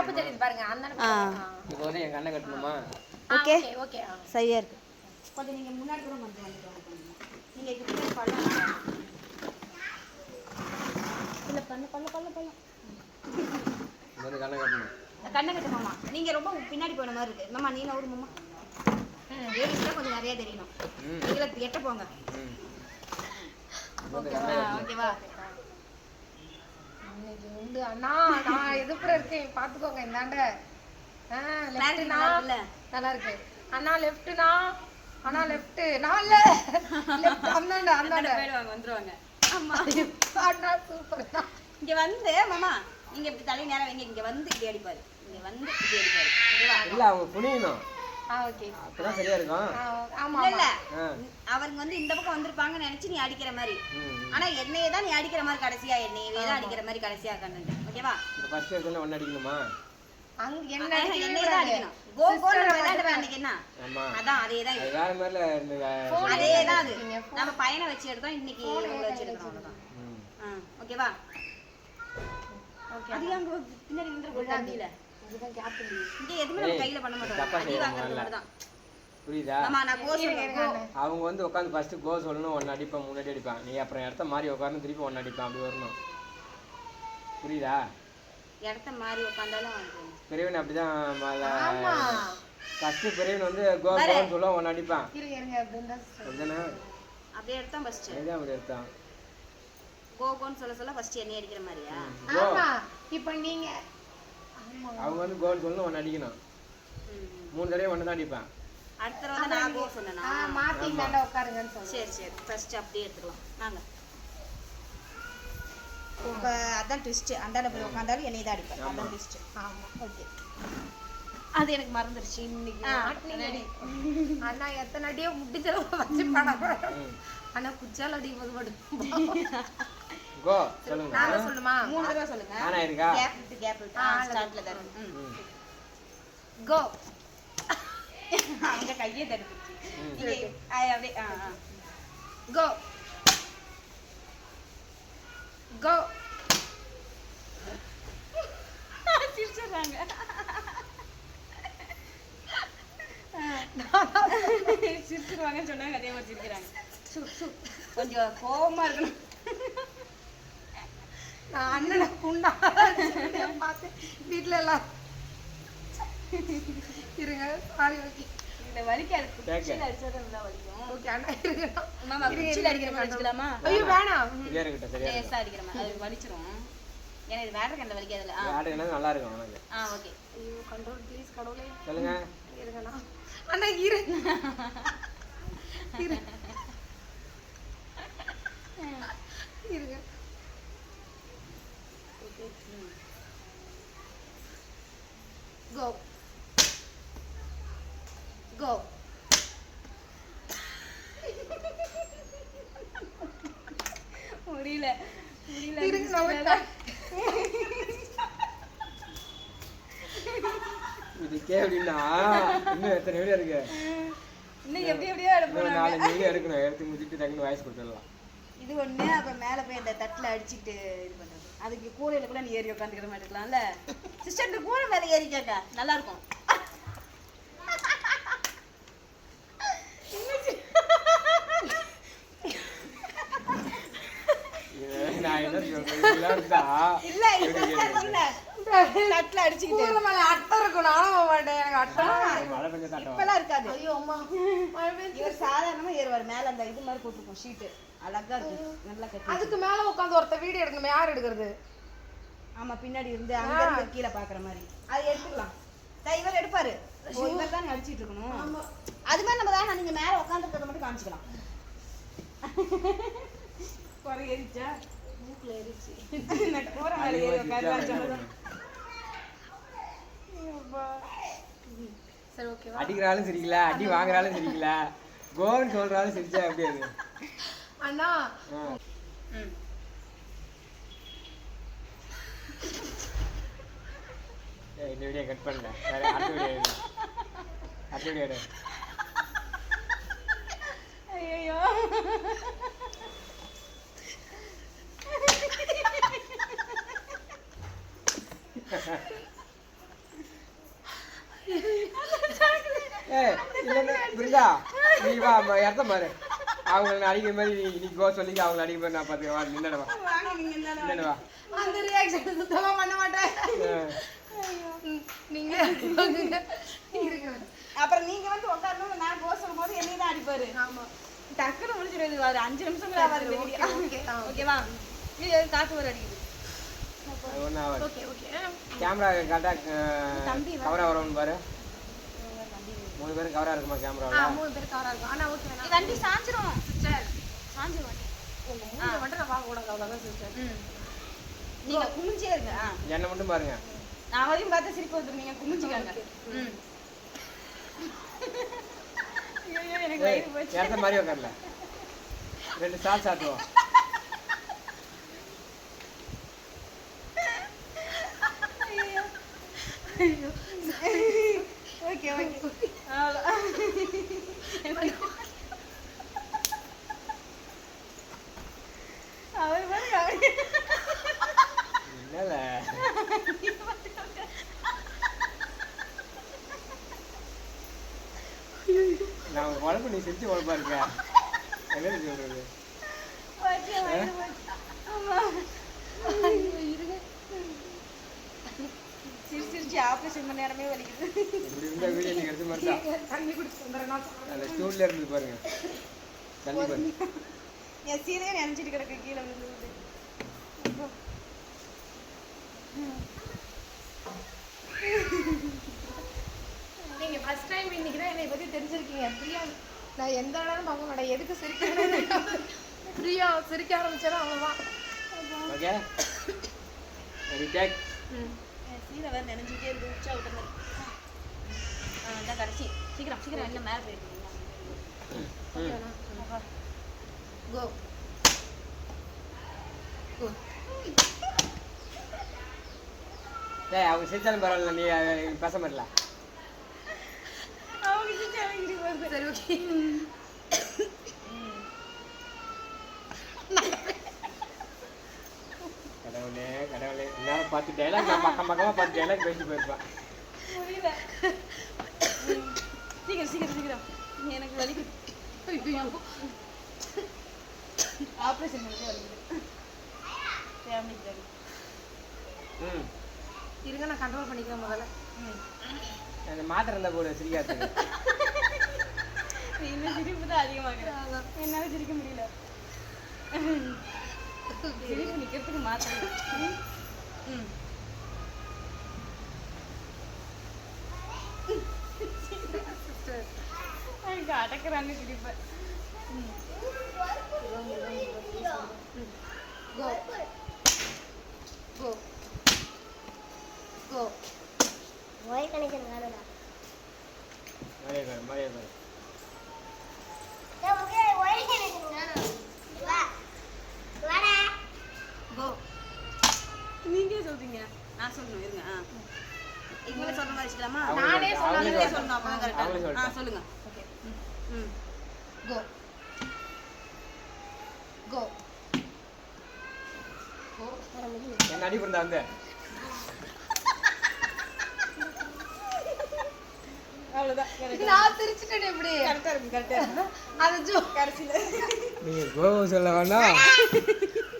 Gap தெரியுது பாருங்க அந்த ஆ. இப்போ வந்து என் கண்ணை கட்டணுமா? ஓகே. ஓகே சரியா இருக்கு. கொஞ்சம் நீங்கள் முன்னாடி கூட வந்து நீங்கள் இப்படி பள்ளம் இல்லை பண்ண பண்ண பண்ண பண்ண. வந்து கண்ணை கட்டணும். கண்ணை கட்டு மாமா. நீங்கள் ரொம்ப பின்னாடி போன மாதிரி இருக்கு. மாமா நீ ஒரு மாமா. லேடிஸ்லாம் கொஞ்சம் நிறைய தெரியணும். நீங்கள எட்ட போங்க. ஓகேவா இன்னைக்கு உண்டு. அண்ணா நான் எதுப்புற இருக்கேன். பாத்துக்கோங்க இந்தாண்ட. லெஃப்ட்னா நல்லா இருக்கு. அண்ணா லெஃப்ட்னா அண்ணா லெஃப்ட் நான் இல்ல. லெஃப்ட் அந்தாண்ட அந்தாண்ட போயிடுவாங்க வந்துருவாங்க. ஆமா அண்ணா சூப்பர் தான் இங்க வந்து மாமா நீங்க இப்படி தலை நேரம் வைங்க. இங்க வந்து இப்படி அடிப்பாரு. இங்க வந்து இப்படி அடிப்பாரு. இல்லை அவங்க ஓகே அப்பதான் சரியா இருக்கும். ஆமா இல்ல இல்ல. ஆ. அவங்க வந்து இந்த பக்கம் வந்திருப்பாங்கன்னு நினைச்சு நீ அடிக்கிற மாதிரி. ஆனா என்னையே தான் நீ அடிக்கிற மாதிரி கடைசியா என்னையவே தான் அடிக்கிற மாதிரி கடைசியா ஓகேவா? ஃபர்ஸ்ட் அடிக்கணுமா? அங்க என்ன என்னையே தான். அடிக்கணும். கோ அன்னைக்கு என்ன? அதான் அதே தான் வேற அதே அது நம்ம பையனை வச்சு எடுத்தோம் இன்னைக்கு வச்சு எடுக்கிறோம் அவ்வளவுதான். ஓகேவா? ஓகே அது அங்க பின்னாடி நின்று இதுதான் கேப் இல்லையே இங்க எதுவுமே நம்ம கையில பண்ண மாட்டோம். தப்பா அடி செய்யற வாங்குறது முதல்ல. மட்டும் தான். புரியுதா? ஆமா நான் கோ சொல்லுவேன் அவங்க வந்து உட்காந்து ஃபர்ஸ்ட் கோ சொல்லணும் ஒன்று அடிப்பான் முன்னாடி அடிப்பான். நீ அப்புறம் இடத்த மாறி உட்காந்து திருப்பி ஒன்று அடிப்பான் அப்படி வரணும். புரியுதா? இடத்த மாறி உட்காந்தாலும் வந்து பெரியவன் அப்படிதான் ஆமா. ஃபர்ஸ்ட் பெரியவன் வந்து கோ கோன்னு சொல்லுவான் ஒன்று அடிப்பான். அப்படிதானே அப்படியே எடுத்தோம் ஃபர்ஸ்ட் இதுதான் அப்படி எடுத்தான் கோ கோன்னு சொல்ல சொல்ல ஃபர்ஸ்ட் எண்ணெய் அடிக்கிற மாதிரியா? ஆமா. இப்ப நீங்க அவங்க வந்து கோன்னு சொல்லணும் ஒன்று அடிக்கணும். மூணு தடவை ஒன்று தான் அடிப்பான். அடுத்த தடவை நான் சொன்னேனா? உட்காருங்கன்னு சரி சரி. ஃபர்ஸ்ட் அப்படியே எடுத்துக்கலாம். வாங்க. இப்போ அதான் ட்விஸ்ட் அந்தாண்ட போய் உட்காந்தாலும் என்னை தான் அடிப்பேன். அதான் ட்விஸ்ட் ஆமா ஓகே அது எனக்கு மறந்துருச்சு. இன்னைக்கு. அண்ணா எத்தனை அடியோ முடிச்சல வச்சு படம். ஆனா குச்சால அடிக்கும் போது மட்டும் சொல்லுமா? மூணு தடவை சொல்லுங்க. கேப் விட்டு ஸ்டார்ட்ல. ம். கோ அவங்க கையே அப்படியே ஆ கோ கோ சிரிச்சிடுறாங்க. சிரிச்சிருவாங்கன்னு சொன்னாங்க அதே மாதிரி சிரிக்கிறாங்க. கொஞ்சம் கோவமா இருக்கணும். நான் அண்ணனை குண்டா பார்த்து வீட்டுல எல்லாம் இருங்க சாரி ஓகே இந்த வலிக்காது. குச்சியில் அடிச்சாதான் நல்லா வலிக்கும். ஓகே அண்ணா இருங்க. மாமா குச்சியில் அடிக்கிற மாதிரி அடிச்சுக்கலாமா? ஐயோ வேணாம். அடிக்கிற மாதிரி அது வலிச்சிரும். ஏன்னா இது வேற கண்ணில் வலிக்காதுல்ல ஆ. நல்லா இருக்கும் அவனுக்கு ஆ ஓகே ஐயோ கண்ட்ரோல் ப்ளீஸ் கடவுளே. சொல்லுங்க. இருங்கண்ணா அண்ணா இரு. இரு. இருங்க. கோ கோ முடியல. முடியல. இதுக்கே அப்படின்னா இன்னும் எத்தனை வீடியோ இருக்கு? இன்னும் எப்படி எப்படியோ எடுப்போம் நாலஞ்சு வீடியோ எடுக்கணும். எடுத்து முடிச்சுட்டு டக்குனு வாய்ஸ் கொடுத்துடலாம். இது ஒண்ணு அப்ப மேல போய் அந்த தட்டுல அடிச்சிட்டு இது பண்றது. அதுக்கு கூரையில கூட நீ ஏறி உட்காந்துக்கிற மாதிரி இருக்கலாம்ல. சிஸ்டர் கூரை மேல ஏறிக்காக்கா நல்லா இருக்கும். இல்ல இல்ல. தட்டுல அடிச்சுக்கிட்டு. மேல அட்டை இருக்கும் நானும் போக மாட்டேன். எனக்கு அட்டை இப்பெல்லாம் இருக்காது. ஐயோ அம்மா. இவர் சாதாரணமா ஏறுவார். மேல அந்த இது மாதிரி போட்டுருக்கும் ஷீட்டு அழகா நல்லா கட்டி அதுக்கு மேல உட்காந்து ஒருத்த வீடியோ எடுக்கணும் யார் எடுக்கிறது? ஆமா பின்னாடி இருந்து அங்க இருந்து கீழே பாக்குற மாதிரி. அது எடுத்துக்கலாம். இவர் எடுப்பாரு. இவர் தான் அடிச்சிட்டு இருக்கணும். அது மாதிரி நம்ம தான் நீங்க மேல உட்காந்துருக்கிறத மட்டும் காமிச்சுக்கலாம். குறை ஏறிச்சா? மூக்குல ஏறிச்சு. நான் கூரை மேல ஏறி உட்காந்து சரி ஓகேவா அடிக்கிறாலும் சரிக்கல அடி வாங்குறாலும் சரிக்கல. கோன்னு சொல்றாலும் சிரிச்சா எப்படி அது? அண்ணா. இந்த வீடியோ கட் பண்ணல. வேற அடுத்த வீடியோ. அடுத்த வீடியோ. ஐயோ ஏய் இல்லைன்னா பிருந்தா நீ வா இடத்த பாரு. அவங்கள அடிக்கிற மாதிரி நீ நீ கோ சொல்லி அவங்கள அடிக்கிற மாதிரி நான் பார்த்துக்க வா நின்னுடு வா. வாங்க நீங்க இருந்தாலும் நின்னுடு வா. அந்த ரியாக்ஷன் சுத்தமா பண்ண மாட்டேன். நீங்க. அப்புறம் நீங்க வந்து உட்காரணும் நான் போக சொல்லும் போது என்னையும் தான் அடிப்பாரு. ஆமா. டக்குனு முடிச்சிருது ஒரு அஞ்சு நிமிஷம் கூட ஆகாது. ஓகேவா? இது காத்து வர அடிக்குது. அது ஒன்றும் ஆகாது. Okay okay. கேமரா கரெக்டாக தம்பி கவரா வரணும்னு பாரு. மூணு பேரும் கவரா இருக்குமா ஆ கேமராவில் மூணு பேர் கவரா இருக்கும். ஆனா ஓகே இது வண்டி சாஞ்சிரும். சிஸ்டர் சாஞ்சிரும் வண்டி. உங்க மூணு மட்டும் நான் பார்க்க கூடாது அவ்வளவுதான் சிஸ்டர் நீங்க குமிஞ்சே இருங்க. என்னை மட்டும் பாருங்க. நான் வரையும் பார்த்து சிரிப்பு வந்துடும் நீங்க குமிஞ்சிக்காங்க எனக்கு மாதிரி உட்காரல ரெண்டு சால் சாத்துவோம் ஓகே ஓகே அவர் என்னல நான் உழப்பு நீ சிரிச்சு உழப்பா இருக்க என்ன சொல்றது போச்சு, வயிறு போச்சு. ஆமா. சிரிச்சு சிரிச்சு பண்ண நேரமே வலிக்குது. இப்படி இருந்தா வீடியோ நீங்க எடுத்து மாதிரி தண்ணி குடிச்சு சாப்பிடுறேன். அந்த ஸ்டூல்ல இருந்து பாருங்க. தண்ணி பாருங்க. என் சீரையே நினைச்சிட்டு கிடக்கு கீழே விழுந்து நீங்க ஃபர்ஸ்ட் டைம் இன்னைக்கு தான் என்னை பத்தி தெரிஞ்சிருக்கீங்க. பிரியா நான் எந்த வேணாலும் பார்க்க மாட்டேன். எதுக்கு சிரிக்கிறேன் பிரியா சிரிக்க ஆரம்பிச்சாலும் அவ்வளவுதான் ஓகே ரெடி டேக் ம். என் சீரை வேற நினைஞ்சிட்டே இருக்கு உச்சா விட்ட மாதிரி ஆ, இதான் கடைசி சீக்கிரம் சீக்கிரம் என்ன மேலே போயிருக்கீங்க ம் கோ கோ டேய் அவங்க சிரிச்சாலும் பரவாயில்ல நீ அஹ், பேச மாட்டல அவங்க சிரிச்சு அவங்க இடி வருது சரி ஓகே கடவுளே கடவுளே. எல்லாரும் பார்த்து டைலாக் பக்கம் பக்கமாக பார்த்து டைலாக் பேசி போயிருப்பான். சீக்கிரம் சீக்கிரம் சீக்கிரம். எனக்கு வலிக்குது ஆப்ரேஷன் பண்ணிட்டு வலிக்குது ஃபேமிலி டாடி ம். இருங்க நான் கண்ட்ரோல் பண்ணிக்கிறேன் முதல்ல. அந்த மாத்திரை இருந்தால் போடு சிரிக்காதுக்கு இன்னும் சிரிப்பு தான் அதிகமாகுது என்னால சிரிக்க முடியல எப்படி நிக்கிறதுக்கு மாத்திரம் ம் எனக்கு அடக்கிறாங்க சிரிப்பை ம் கோ கோ கோ மரியா பாரு மரியா நீங்க சொல்றீங்க நான் சொல்லணும் இருங்க ஆ. இவங்களே சொல்ற மாதிரி வச்சுக்கலாமா? நானே நீங்களே சொல்லணும். ஆ. சொல்லுங்க. ஓகே ம். கோ கோ என்ன அடி பண்ணா கடைசியில நீங்கள் கோவம் சொல்ல வேண்டாம்